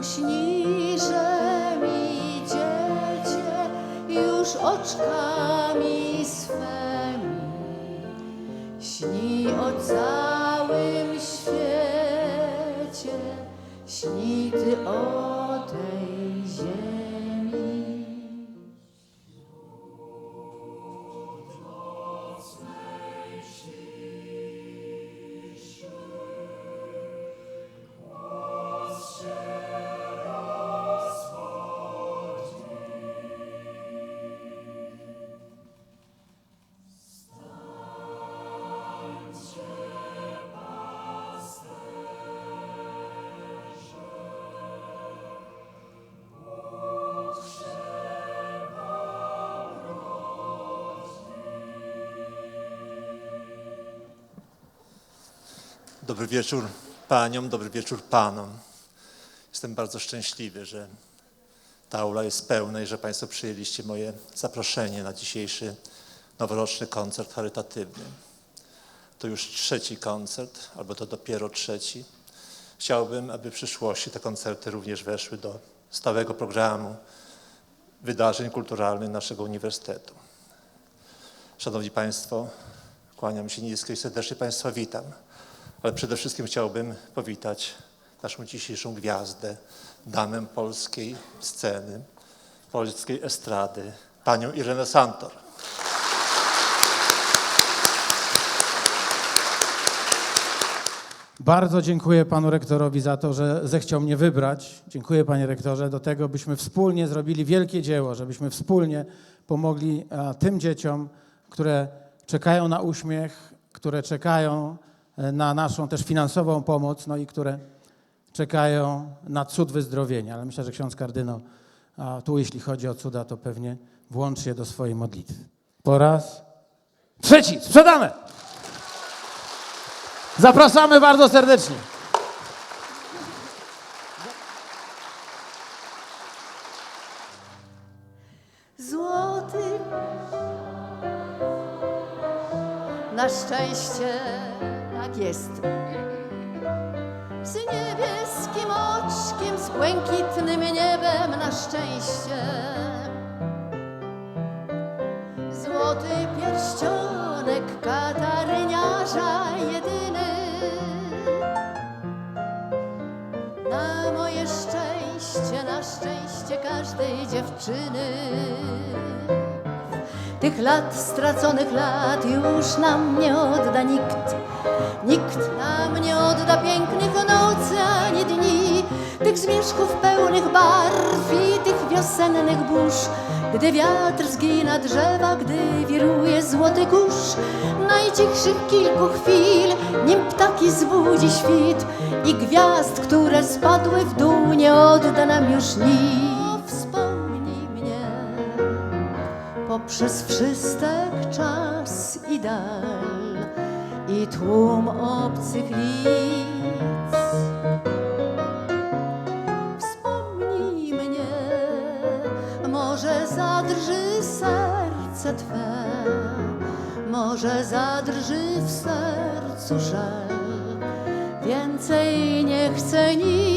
Uśnij, że mi dziecię już oczkami swemi śni o całym świecie, śni ty o tej ziemi. Dobry wieczór paniom, dobry wieczór panom. Jestem bardzo szczęśliwy, że ta aula jest pełna i że państwo przyjęliście moje zaproszenie na dzisiejszy noworoczny koncert charytatywny. To już trzeci koncert, albo to dopiero trzeci. Chciałbym, aby w przyszłości te koncerty również weszły do stałego programu wydarzeń kulturalnych naszego uniwersytetu. Szanowni Państwo, kłaniam się nisko i serdecznie Państwa witam. Ale przede wszystkim chciałbym powitać naszą dzisiejszą gwiazdę, damę polskiej sceny, polskiej estrady, panią Irenę Santor. Bardzo dziękuję panu rektorowi za to, że zechciał mnie wybrać. Dziękuję panie rektorze do tego, byśmy wspólnie zrobili wielkie dzieło, żebyśmy wspólnie pomogli tym dzieciom, które czekają na uśmiech, które czekają na naszą też finansową pomoc, no i które czekają na cud wyzdrowienia. Ale myślę, że ksiądz kardynał a, tu, jeśli chodzi o cuda, to pewnie włączy je do swojej modlitwy. Po raz trzeci, sprzedane! Zapraszamy bardzo serdecznie. Złoty na szczęście tak jest. Z niebieskim oczkiem, z błękitnym niebem na szczęście. Złoty pierścionek kataryniarza jedyny. Na moje szczęście, na szczęście każdej dziewczyny. Tych lat, straconych lat już nam nie odda nikt. Nikt nam nie odda pięknych nocy ani dni. Tych zmierzchów pełnych barw i tych wiosennych burz. Gdy wiatr zgina drzewa, gdy wiruje złoty kurz. Najcichszych kilku chwil, nim ptaki zbudzi świt. I gwiazd, które spadły w dół, nie odda nam już nikt. Poprzez wszystek czas i dal i tłum obcych lic. Wspomnij mnie, może zadrży serce Twe, może zadrży w sercu żal. Więcej nie chcę nic.